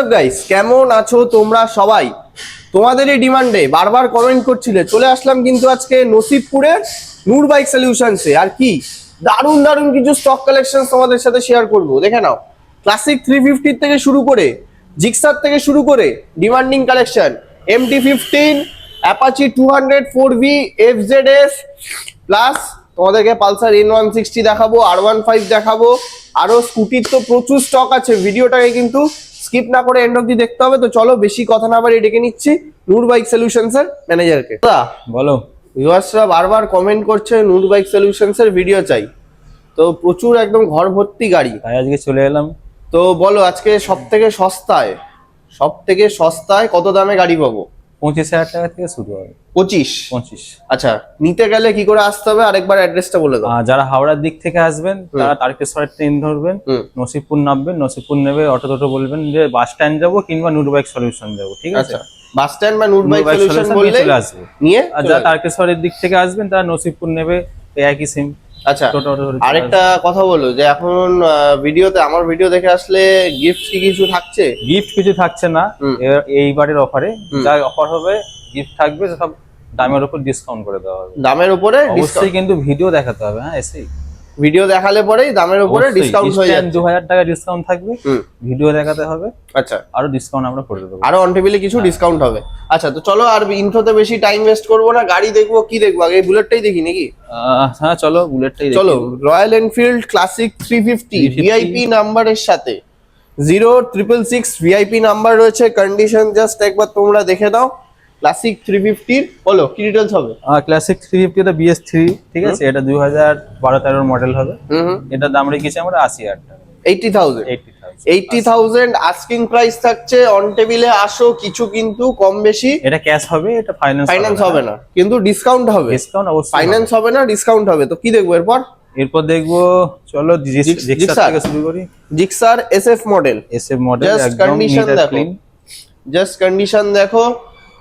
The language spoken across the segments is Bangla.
হোয়াটসঅ্যাপ গাইস কেমন আছো তোমরা সবাই? তোমাদেরই ডিমান্ডে বারবার কমেন্ট করছিলে। চলে আসলাম কিন্তু আজকে নসিবপুরের নূর বাইক সলিউশনসে আর কি? দারুণ দারুণ কিছু স্টক কালেকশন তোমাদের সাথে শেয়ার করব। দেখে নাও। ক্লাসিক থ্রি ফিফটির থেকে শুরু করে জিক্সার থেকে শুরু করে demanding collection MT fifteen Apache two hundred four V F Z S plus তোমাদেরকে পালসার এন ওয়ান সিক্সটি দেখাবো আর ওয়ান ফাইভ দেখাবো। আরও স্কুটির তো প্রচুর স্টক আছে। ভিডিওটাকে কিন্তু স্কিপ না করে এন্ড অব্দি দেখতে হবে তো চলো বেশি কথা না বাড়ি ডেকে নিচ্ছি নূর বাইক সলিউশনস এর ম্যানেজারকে বলো। ভিউয়ার্সরা বারবার কমেন্ট করছে নূর বাইক সলিউশনস এর ভিডিও চাই। তো প্রচুর একদম ঘর ভর্তি গাড়ি। তাই আজকে চলে এলাম। তো বলো আজকে সব থেকে সস্তায় সব থেকে সস্তায় কত দামে গাড়ি পাবো? পঁচিশ হাজার টাকা থেকে শুরু হবে। পঁচিশ? পঁচিশ। আচ্ছা নিতে গেলে কি করে আসতে হবে? আরেকবার অ্যাড্রেসটা বলে দাও। যারা হাওড়ার দিক থেকে আসবেন তারা তারকেশ্বরের ট্রেন ধরবেন নসিবপুর নামবেন নসিবপুর নেবে অটো টোটো বলবেন যে বাস স্ট্যান্ড যাব কিংবা নুর বাইক সলিউশন যাব ঠিক আছে? আচ্ছা বাস স্ট্যান্ড বা নূর বাইক সলিউশন বললে নিয়ে চলে আসবে। নিয়ে আর যারা তারকেশ্বরের দিক থেকে আসবেন তারা নসিবপুর নেবে এই একই সিম আচ্ছা আরেকটা কথা বলো যে এখন ভিডিওতে আমার ভিডিও দেখে আসলে গিফট কি কিছু থাকছে? গিফট কিছু থাকছে না। এইবারের অফারে। যা অফার হবে গিফট থাকবে সব দামের উপর ডিসকাউন্ট করে দেওয়া হবে। দামের উপরে অবশ্যই কিন্তু ভিডিও দেখাতে হবে হ্যাঁ এসেই। ভিডিও দেখালে পরেই দামের উপরে ডিসকাউন্ট হয়ে দু হাজার টাকা ডিসকাউন্ট থাকবে। ভিডিও দেখাতে হবে। আচ্ছা। আরও ডিসকাউন্ট আমরা করে দেবো। আরও অন টেবিলে কিছু ডিসকাউন্ট হবে। আচ্ছা তো চলো আর ইন্ট্রোতে বেশি টাইম ওয়েস্ট করব না গাড়ি দেখব কি দেখব? আগে বুলেটটাই দেখি নাকি? হ্যাঁ চলো বুলেটটাই দেখি। চলো Royal Enfield classic three fifty 350 VIP নাম্বারের সাথে। Zero triple six VIP number রয়েছে কন্ডিশন জাস্ট একবার তোমরা দেখে দাও। ক্লাসিক থ্রি ফিফটির বলো কি ডিটেলস হবে? ক্লাসিক থ্রি ফিফটি এটা বিএস থ্রি ঠিক আছে? এটা দুই হাজার বারো তেরোর মডেল হবে। এটার দাম রেখেছি আমরা আশি হাজার টাকা। Eighty thousand eighty thousand asking price থাকছে অন টেবিলে আসো কিছু কিন্তু কম বেশি। এটা ক্যাশ হবে এটা ফাইন্যান্স ফাইন্যান্স হবে না। কিন্তু ডিসকাউন্ট হবে। ডিসকাউন্ট অবশ্যই ফাইন্যান্স হবে। না ডিসকাউন্ট হবে। তো কি দেখব এরপর? এরপর দেখব চলো জিক্স- জিক্সার। থেকে শুরু করি। Gixxer S F model SF model একদম condition দেখো। জাস্ট কন্ডিশন দেখো।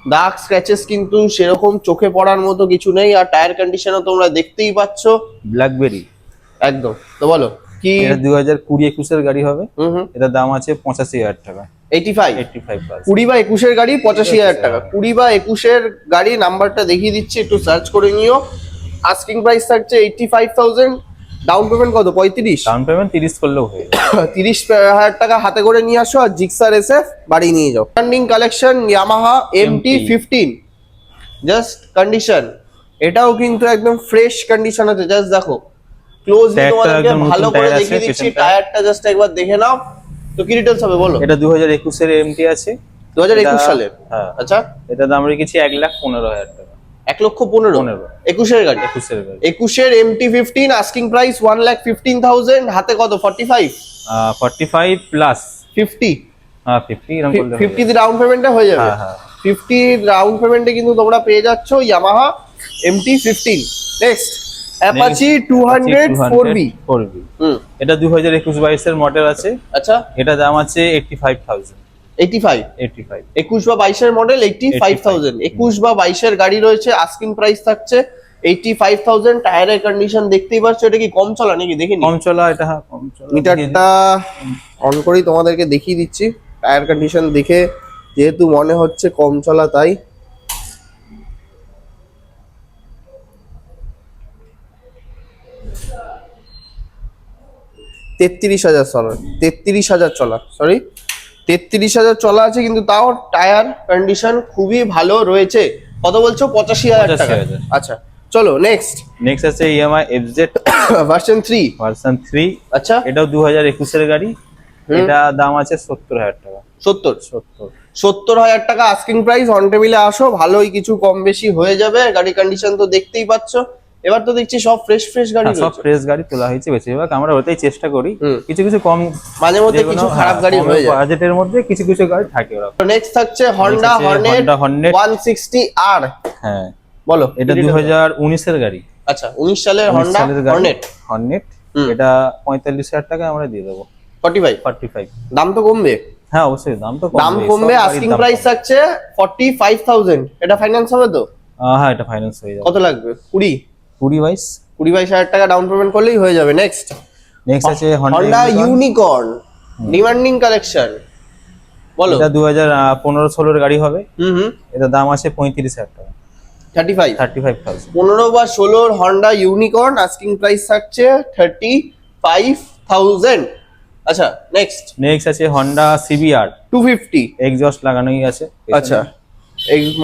দাগ স্ক্র্যাচেস কিন্তু সেরকম চোখে পড়ার মতো কিছু নেই আর টায়ার কন্ডিশনও তোমরা দেখতেই পাচ্ছ। ব্ল্যাকবেরি একদম তো বলো কি? এটা হাজার কুড়ি একুশের গাড়ি হবে। হুম হুম। এটার দাম আছে পঁচাশি হাজার টাকা। Eighty five eighty five plus কুড়ি বা একুশের গাড়ি পঁচাশি হাজার টাকা। কুড়ি বা একুশের গাড়ি নাম্বারটা দেখিয়ে দিচ্ছি একটু সার্চ করে নিও। আস্কিং প্রাইস থাকছে eighty five thousand down payment কত? পঁয়ত্রিশ? ডাউন পেমেন্ট তিরিশ করলেও হয়ে তিরিশ হাজার টাকা হাতে করে নিয়ে আসো আর জিক্সার এসে বাড়ি নিয়ে যাও। Running collection Yamaha MT fifteen just condition এটাও কিন্তু একদম ফ্রেশ কন্ডিশন আছে। জাস্ট দেখো। ক্লোজ তোমাদেরকে একদম ভালো করে দেখিয়ে দিচ্ছি। টায়ারটা জাস্ট একবার দেখে নাও। তো কি ডিটেলস হবে বলো? এটা দু হাজার একুশের এমটি আছে। দু হাজার একুশ এটা- সালের। হ্যাঁ। আচ্ছা। এটার দাম রেখেছি এক লাখ পনেরো হাজার টাকা। এক লক্ষ পনেরো। একুশের গাড়ি। একুশের গাড়ি। একুশের MT fifteen asking price one lakh fifteen thousand হাতে কত? Forty five forty five plus fifty হ্যাঁ ফিফটি ফিফটি ডাউন পেমেন্টে হয়ে যাবে। ফিফটি রাউন্ড পেমেন্টে কিন্তু তোমরা পেয়ে যাচ্ছ Yamaha MT fifteen next Apache two hundred four B four B হুম। এটা দু হাজার একুশ বাইশের মডেল আছে। আচ্ছা। এটা দাম আছে eighty five thousand eighty five eighty five একুশ বা বাইশের মডেল এইটি ফাইভ থাউজেন্ড একুশ বা বাইশের গাড়ি রয়েছে আস্কিং প্রাইস থাকছে এইটি ফাইভ থাউজেন্ড টায়ারের কন্ডিশন দেখতেই পাচ্ছ এটা কি কম চলা নাকি দেখিনি কম চলা এটা হ্যাঁ কম চলা। মিটারটা অন করেই তোমাদেরকে দেখিয়ে দিচ্ছি। টায়ার কন্ডিশন দেখে যেহেতু মনে হচ্ছে কম চলা তাই। তেত্রিশ হাজার চলা তেত্রিশ হাজার চলা সরি তেত্রিশ হাজার চলা আছে কিন্তু তাও টায়ার কন্ডিশন খুবই ভালো রয়েছে। কত বলছো? পঁচাশি হাজার টাকা। 85,000 আচ্ছা চলো নেক্সট নেক্সট আছে EMI FZ version three version three আচ্ছা। এটাও দু হাজার একুশের গাড়ি। এটা দাম আছে সত্তর হাজার টাকা। সত্তর। সত্তর। সত্তর হাজার টাকা আস্কিং প্রাইস অন টেবিলে আসো ভালোই কিছু কম বেশি হয়ে যাবে। গাড়ি কন্ডিশন তো দেখতেই পাচ্ছ। এবার তো দেখছি সব ফ্রেশ ফ্রেশ গাড়ি হ্যাঁ, সব ফ্রেশ গাড়ি তোলা হয়েছে বেশিরভাগ। আমরা ওটাই চেষ্টা করি। কিছু কিছু কম মাঝে মধ্যে কিছু খারাপ গাড়ি হয়ে যায়। বাজেটের মধ্যে কিছু কিছু গাড়ি থাকে ওরা নেক্সট থাকছে Honda Hornet। ওয়ান সিক্সটি আর হ্যাঁ। বলো। এটা দু হাজার উনিশের গাড়ি। আচ্ছা উনিশ সালের 19 হন্ডা সালের হর্নেট হর্নেট হুম। এটা পঁয়তাল্লিশ হাজার টাকা আমরা দিয়ে দেবো। ফর্টি ফাইভ ফর্টি ফাইভ দাম তো কমবে। হ্যাঁ অবশ্যই দাম তো কমবে। দাম কমবে আস্কিং প্রাইস। থাকছে ফর্টি ফাইভ থাউজেন্ড এটা ফাইন্যান্স হবে তো? হ্যাঁ এটা ফাইন্যান্স হয়ে যাবে। কত লাগবে? কুড়ি? কুড়ি বাইশ। কুড়ি বাইশ হাজার টাকা ডাউন পেমেন্ট করলেই হয়ে যাবে। নেক্সট নেক্সট আছে হন্ডা ইউনিকর্ন ডিমান্ডিং কালেকশন বলো। এটা দু হাজার পনেরো ষোলোর গাড়ি হবে। হুম হুম। এটা দাম আছে পঁয়ত্রিশ হাজার টাকা। Thirty five thirty five thousand পনেরো বা ষোলোর হন্ডা ইউনিকর্ন আস্কিং প্রাইস থাকছে থার্টি ফাইভ থাউজেন্ড আচ্ছা নেক্সট নেক্সট আছে Honda CBR two fifty exhaust লাগানোই আছে। আচ্ছা।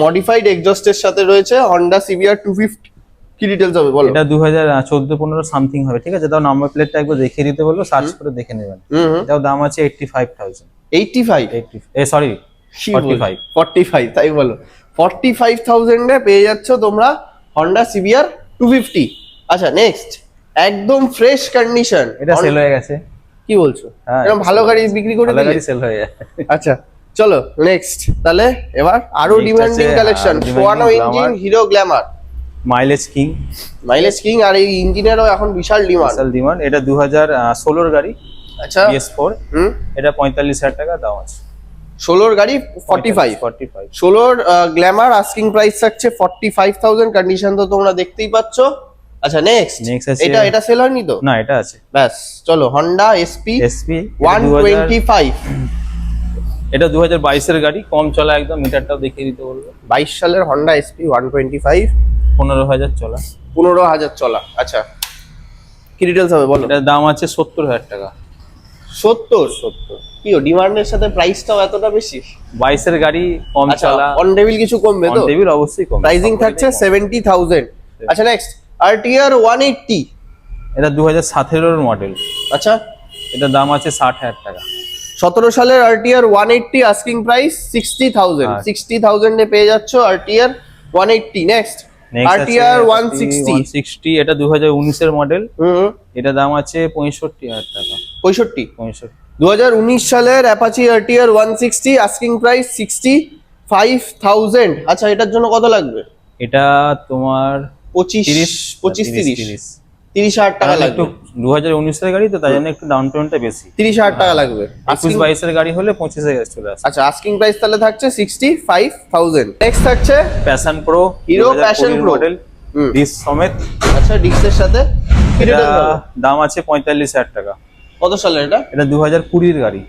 মডিফাইড এক্সজস্টের সাথে রয়েছে হন্ডা সিবিআর টু ফিফটি কি ডিটেলস হবে বলো? এটা দু হাজার চোদ্দ পনেরো সামথিং হবে ঠিক আছে? তাও নাম্বার প্লেটটা একবার দেখিয়ে দিতে বলব সার্চ করে দেখে নেবেন। এটাও দাম আছে eighty five thousand eighty five eighty uh sorry forty five forty five তাই বলো। ফর্টি ফাইভ থাউজেন্ডে পেয়ে যাচ্ছ তোমরা সিবিআর টু ফিফটি আচ্ছা নেক্সট একদম ফ্রেশ কন্ডিশন এটা সেল হয়ে গেছে। কি বলছো? হ্যাঁ, এরকম ভালো গাড়ি বিক্রি করে ভালো গাড়ি সেল হয়ে যায়। আচ্ছা চলো নেক্সট তাহলে এবার আরও demanding collection সোয়ানো engine Hero Glamour mileage king mileage king আর এই ইঞ্জিনেরও এখন বিশাল ডিমান্ড বিশাল ডিমান্ড এটা দু হাজার ষোলোর গাড়ি আচ্ছা। বিএস ফোর হুম। এটা পঁয়তাল্লিশ হাজার টাকা দাম আছে। ষোলোর গাড়ি ফর্টি ফাইভ ফর্টি ফাইভ ষোলোর গ্ল্যামার আস্কিং প্রাইস থাকছে ফর্টি ফাইভ থাউজেন্ড কন্ডিশন তো তোমরা দেখতেই পাচ্ছ। আচ্ছা নেক্সট Next আছে- এটা এটা সেল হয়নি তো? না এটা আছে। ব্যাস চলো Honda SP SP one twenty five এটা দু হাজার বাইশের গাড়ি কম চলা একদম মিটারটাও দেখিয়ে দিতে বলব। বাইশ সালের Honda SP one twenty five পনেরো হাজার চলা। পনেরো হাজার চলা আচ্ছা। কি ডিটেলস হবে বলো? এটার দাম আছে সত্তর হাজার টাকা। সত্তর? সত্তর। কি ডিমান্ডের সাথে প্রাইসটাও এতটা বেশি? বাইশের গাড়ি কম আচ্ছা চলা। অন কিছু কমবে তো? অবশ্যই কম প্রাইসিং থাকছে সেভেন্টি থাউজেন্ড আচ্ছা নেক্সট আরটিআর ওয়ান এইটটি এটা দু হাজার সতেরোর মডেল আচ্ছা। এটার দাম আছে ষাট হাজার টাকা। সতেরো সালের RTR one eighty asking price sixty thousand. Sixty থাউজেন্ডে পেয়ে যাচ্ছ RTR one eighty next RTR one sixty sixty এটা দু হাজার উনিশের মডেল এটা দাম আছে পঁয়ষট্টি হাজার টাকা। পঁয়ষট্টি। পঁয়ষট্টি। দু হাজার উনিশ সালের Apache RTR one sixty asking price sixty five thousand আচ্ছা এটার জন্য কত লাগবে? এটা তোমার পঁচিশ পঁচিশ তিরিশ। তিরিশ হাজার টাকা লাগবে। দু হাজার উনিশের গাড়ি তো তাই জন্য একটু ডাউন পেমেন্টটা বেশি। তিরিশ হাজার টাকা লাগবে। একুশ বাইশের গাড়ি হলে পঁচিশ হাজার চলে আসে। আচ্ছা আস্কিং প্রাইস তাহলে থাকছে সিক্সটি ফাইভ থাউজেন্ড নেক্সট থাকছে Passion Pro Passion Pro। Model disc সমেত। আচ্ছা ডিক্সের সাথে দাম আছে পঁয়তাল্লিশ হাজার টাকা। কত সালের এটা? এটা দু হাজার কুড়ির গাড়ি।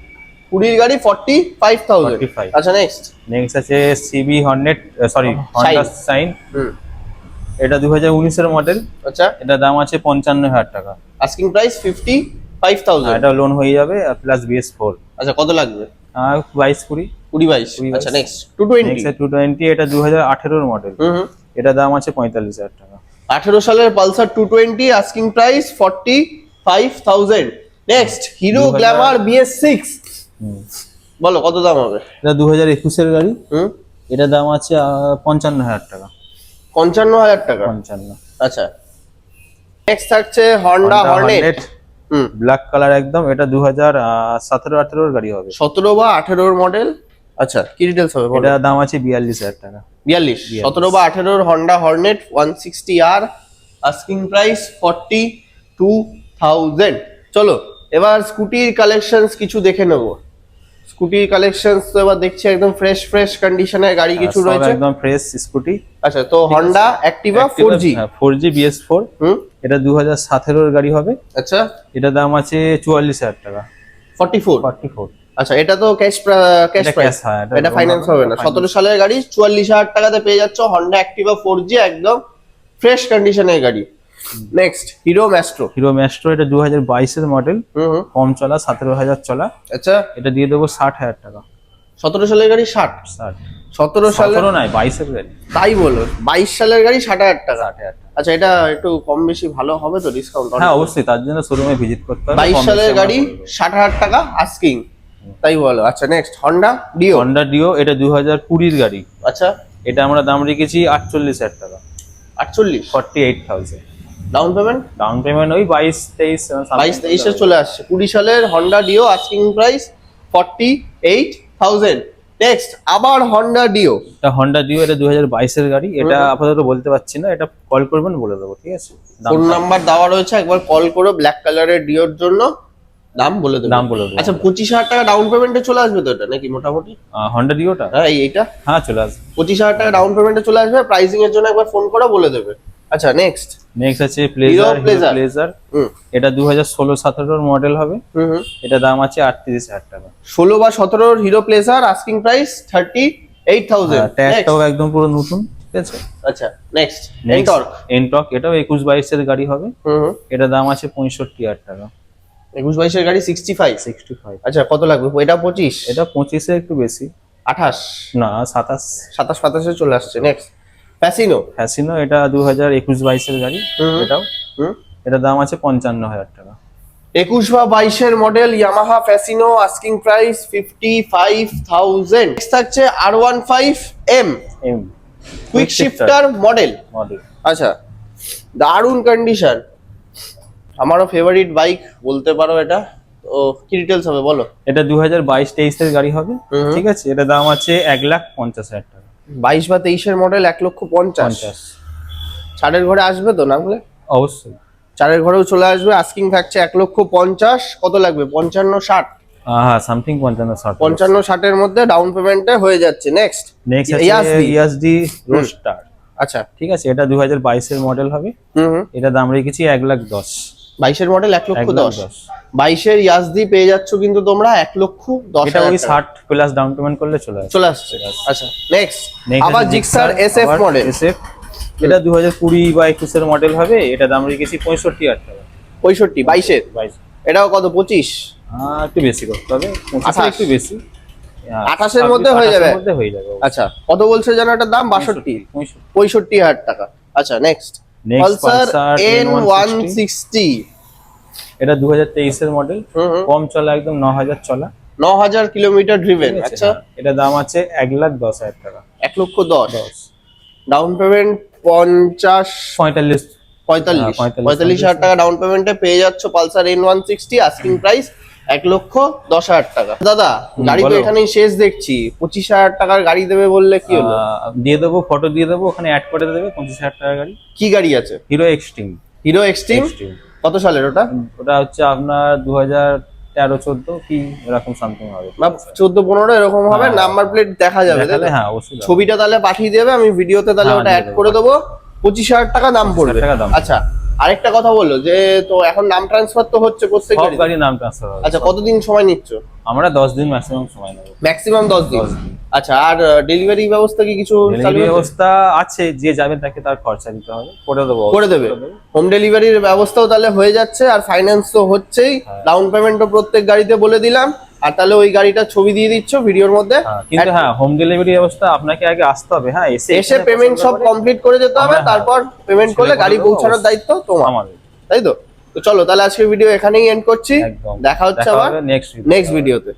কুড়ির গাড়ি ফর্টি ফাইভ থাউজেন্ড 45 আচ্ছা নেক্সট নেক্সট আছে CB hundred sorry Honda Shine এটা দু হাজার উনিশের মডেল আচ্ছা। এটা দাম আছে পঞ্চান্ন হাজার টাকা। Asking price fifty five thousand এটা লোন হয়ে যাবে প্লাস বিএস ফোর আচ্ছা কত লাগবে? বাইশ কুড়ি। কুড়ি বাইশ। আচ্ছা next two twenty next two twenty এটা দু হাজার আঠেরোর মডেল হুম হুম। এটা দাম আছে পঁয়তাল্লিশ হাজার টাকা। আঠেরো সালের Pulsar two twenty asking price forty five thousand next Hero 2000 Glamour BS six বলো কত দাম হবে? এটা দু হাজার একুশের গাড়ি। হুম। এটা দাম আছে পঞ্চান্ন হাজার টাকা। পঞ্চান্ন হাজার টাকা। পঞ্চান্ন। আচ্ছা। নেক্সট থাকছে হন্ডা হর্নেট হুম। ব্ল্যাক কালার একদম এটা দু হাজার সতেরো আঠেরোর গাড়ি হবে। সতেরো বা আঠেরোর মডেল আচ্ছা কি ডিটেলস হবে এটা দাম আছে বিয়াল্লিশ হাজার টাকা। বিয়াল্লিশ। সতেরো বা আঠেরোর হন্ডা হর্নেট ওয়ান সিক্সটি আর asking price forty two thousand চলো এবার স্কুটির কালেকশনস কিছু দেখে নেব। স্কুটির কালেকশনস তো এবার দেখছি একদম ফ্রেশ ফ্রেশ কন্ডিশনের গাড়ি কিছু রয়েছে। একদম ফ্রেশ স্কুটি আচ্ছা তো Honda Activa four G four G BS four হুম? এটা দু হাজার সতেরোর গাড়ি হবে। আচ্ছা। এটা দাম আছে চুয়াল্লিশ হাজার টাকা। ফর্টি ফোর ফর্টি ফোর আচ্ছা এটা তো ক্যাশ ক্যাশ এটা প্রাইস হ্যাঁ, এটা ফাইন্যান্স হবে, না। finance। সতেরো সালের গাড়ি চুয়াল্লিশ হাজার টাকাতে পেয়ে যাচ্ছে হন্ডা অ্যাক্টিভা ফোর জি একদম ফ্রেশ কন্ডিশনের গাড়ি। Next Hero Maestro Hero Maestro এটা দু হাজার বাইশের মডেল কম চলা সতেরো হাজার চলা। আচ্ছা। এটা দিয়ে দেবো ষাট হাজার টাকা। সতেরো সালের গাড়ি ষাট। ষাট। সতেরো সালের নয় বাইশের গাড়ি। তাই বলো বাইশ সালের গাড়ি ষাট হাজার টাকা। ষাট হাজার আচ্ছা এটা একটু কম বেশি ভালো হবে তো ডিসকাউন্ট হ্যাঁ অবশ্যই তার জন্য শোরুমে ভিজিট করতে হবে বাইশ সালের গাড়ি ষাট হাজার টাকা আস্কিং তাই বলো। আচ্ছা next Honda Dio Honda Dio এটা দু হাজার কুড়ির গাড়ি। আচ্ছা। এটা আমরা দাম রেখেছি আটচল্লিশ হাজার টাকা। আটচল্লিশ। Forty eight thousand down payment down payment ওই বাইশ তেইশ বাইশ তেইশে চলে আসছে। কুড়ি সালের Honda Dio asking price forty eight thousand next আবার হন্ডা ডিও এটা হন্ডা ডিও এটা দু হাজার বাইশের গাড়ি। এটা আপাতত বলতে পারছি না। এটা কল করবেন বলে দেবো ঠিক আছে? ফোন নাম্বার দেওয়া রয়েছে একবার কল করো ব্ল্যাক কালারের ডিওর জন্য। দাম বলে দেবো। দাম বলে দেবো। আচ্ছা পঁচিশ হাজার টাকা ডাউন পেমেন্টে চলে আসবে তো এটা নাকি মোটামুটি? হন্ডা ডিওটা হ্যাঁ এইটা। হ্যাঁ চলে আসবে। পঁচিশ হাজার টাকা ডাউন পেমেন্টে চলে আসবে প্রাইসিং এর জন্য একবার ফোন করে বলে দেবে। আচ্ছা নেক্সট নেক্সট আছে প্লেজার প্লেজার এটা দু হাজার ষোলো সতেরোর মডেল হবে। এটা দাম আছে আটত্রিশ হাজার টাকা। ষোলো বা সতেরোর Hero Pleasure asking price thirty eight thousand ট্যাগটাও একদম পুরো নতুন ঠিক আছে? আচ্ছা নেক্সট এন্টর্ক এটাও একুশ বাইশের গাড়ি হবে। হুম হুম। এটা দাম আছে পঁয়ষট্টি হাজার টাকা। গাড়ি আচ্ছা কত লাগবে? এটা পঁচিশ? এটা পঁচিশে একটু বেশি। আঠাশ? না সাতাশ। সাতাশ সাতাশে চলে আসছে। নেক্সট প্যাসিনো ফ্যাসিনো এটা দু হাজার একুশ বাইশের গাড়ি। এটাও হুম। এটা দাম আছে পঞ্চান্ন হাজার টাকা। একুশ বা বাইশের model Yamaha Fascino asking price fifty five thousand থাকছে R one five M M quick shifter model model আচ্ছা দারুণ কন্ডিশন আমারও ফেভারিট বাইক বলতে পারো এটা। তো কি ডিটেলস হবে বলো? এটা দু হাজার বাইশ তেইশের গাড়ি হবে। ঠিক আছে এটা দাম আছে এক লাখ পঞ্চাশ হাজার টাকা। বাইশ বা তেইশের মডেল এক লক্ষ পঞ্চাশ। চারের ঘরে আসবে তো না হলে অবশ্যই। চারের ঘরেও চলে আসবে আস্কিং থাকছে এক লক্ষ পঞ্চাশ কত লাগবে? পঞ্চান্ন ষাট। হ্যাঁ সামথিং পঞ্চান্ন ষাট। পঞ্চান্ন ষাটের মধ্যে ডাউন পেমেন্টে হয়ে যাচ্ছে। নেক্সট নেক্সট ইয়াসডি রোস্টার আচ্ছা। ঠিক আছে এটা দু হাজার বাইশের মডেল হবে। এটা দাম রেখেছি এক লাখ দশ। বাইশের মডেল এক লক্ষ দশ। বাইশের ইয়াজদি পেয়ে যাচ্ছ কিন্তু তোমরা এক লক্ষ দশ এটা ওই ষাট প্লাস ডাউন পেমেন্ট করলে চলে আসে। চলে আসছে। আচ্ছা নেক্সট আবার জিক্সার মডেল SF এটা দু হাজার কুড়ি বা একুশের মডেল হবে এটা দাম রেখেছি পঁয়ষট্টি হাজার টাকা। পঁয়ষট্টি বাইশের বাইশ। এটাও কত পঁচিশ? একটু বেশি করতে হবে। একটু বেশি। আঠাশের মধ্যে হয়ে যাবে? হয়ে যাবে আচ্ছা কত বলছে যেন এটার দাম? বাষট্টি। পঁয়ষট্টি। হাজার টাকা। আচ্ছা next Pulsar N one sixty এটা দু হাজার তেইশের মডেল কম চলা একদম ন হাজার চলা ন হাজার কিলোমিটার ড্রিভেন আচ্ছা। হ্যাঁ, এটা দাম আছে এক লাখ দশ হাজার টাকা। এক লক্ষ দশ। দশ। ডাউন পেমেন্ট পঞ্চাশ পঁয়তাল্লিশ। পঁয়তাল্লিশ। হ্যাঁ, পঁয়তাল্লিশ, পঁয়তাল্লিশ হাজার টাকা ডাউন পেমেন্টে পেয়ে যাচ্ছ Pulsar N one sixty asking price এক লক্ষ দশ হাজার টাকা। দাদা গাড়ি তো। এখানেই শেষ দেখছি। পঁচিশ হাজার টাকার গাড়ি দেবে বললে কি হলো? দিয়ে দেবো ফটো দিয়ে দেবো ওখানে অ্যাড করে দেবে পঁচিশ হাজার টাকা গাড়ি। কি গাড়ি আছে? হিরো এক্সট্রিম হিরো এক্সট্রিম কত সালের ওটা? ওটা হচ্ছে আপনার দু হাজার তেরো চোদ্দ কি এরকম সামথিং হবে। বা চোদ্দ পনেরো এরকম হবে হ্যাঁ। নাম্বার প্লেট দেখা যাবে তাই দেখালে তো? হ্যাঁ অবশ্যই ছবিটা তাহলে পাঠিয়ে দেবে আমি ভিডিওতে তাহলে হ্যাঁ, ওটা অ্যাড করে দেবো। পঁচিশ হাজার টাকা দাম পড়বে। আচ্ছা। আরেকটা কথা বলল যে তো এখন নাম ট্রান্সফার তো হচ্ছে প্রত্যেক সব গাড়িতে। নাম ট্রান্সফার আচ্ছা কতদিন সময় নিচ্ছ? আমরা দশ দিন ম্যাক্সিমাম সময় নেব। ম্যাক্সিমাম দশ দিন? আচ্ছা আর ডেলিভারি ব্যবস্থা কি কিছু ডেলিভারি ব্যবস্থা আছে যে যাবে তাকে তার খরচা দিতে হবে। করে দেবো করে দেবে। হোম ডেলিভারির ব্যবস্থাও তাহলে হয়ে যাচ্ছে আর ফাইন্যান্স তো হচ্ছেই। হ্যাঁ। ডাউন পেমেন্টও প্রত্যেক গাড়িতে বলে দিলাম। আর তাহলে ওই গাড়িটা ছবি দিয়ে দিচ্ছ ভিডিওর মধ্যে। হ্যাঁ, কিন্তু হ্যাঁ হোম ডেলিভারি ব্যবস্থা আপনাকে আগে আসতে হবে হ্যাঁ এসে এসে পেমেন্ট সব কমপ্লিট করে যেতে হবে হ্যাঁ, তারপর পেমেন্ট করলে গাড়ি পৌঁছানোর দায়িত্ব তোমার। আমাদের। তাই তো? তো চলো তাহলে আজকে ভিডিও এখানেই এন্ড করছি। দেখা হচ্ছে আবার নেক্সট নেক্সট ভিডিওতে